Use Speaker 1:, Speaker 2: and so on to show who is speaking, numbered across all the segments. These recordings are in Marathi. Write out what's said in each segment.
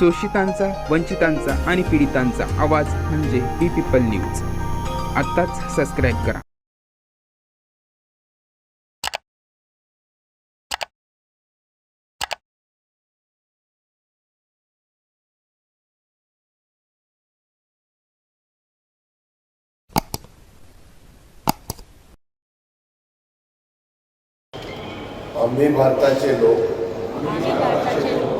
Speaker 1: शोषितांचा वंचितांचा आणि पीडितांचा आवाज म्हणजे बी पीपल न्यूज. आत्ताच सबस्क्राईब करा.
Speaker 2: आम्ही भारताचे लोक.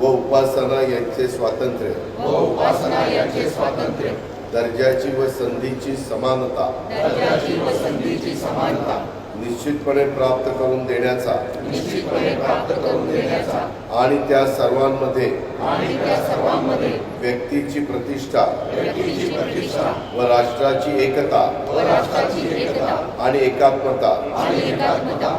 Speaker 2: व उपासना यांचे स्वातंत्र्य.
Speaker 3: व उपासना यांचे स्वातंत्र्य.
Speaker 2: दर्जाची व संधीची समानता.
Speaker 3: दर्जाची व संधीची समानता.
Speaker 2: निश्चितपणे प्राप्त करून देण्याचा.
Speaker 3: निश्चितपणे प्राप्त करून देण्याचा.
Speaker 2: आणि त्या सर्वांमध्ये.
Speaker 3: आणि त्या सर्वांमध्ये.
Speaker 2: व्यक्तीची प्रतिष्ठा.
Speaker 3: व्यक्तीची प्रतिष्ठा.
Speaker 2: व राष्ट्राची एकता.
Speaker 3: व राष्ट्राची एकता.
Speaker 2: आणि एकात्मता.
Speaker 3: आणि एकात्मता.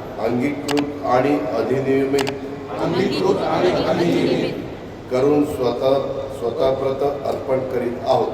Speaker 2: अंगीकृत आणि अधिनियमित.
Speaker 3: अंगीकृत आणि अधिनियमित.
Speaker 2: करून स्वतः स्वतःप्रत अर्पण करीत आहोत.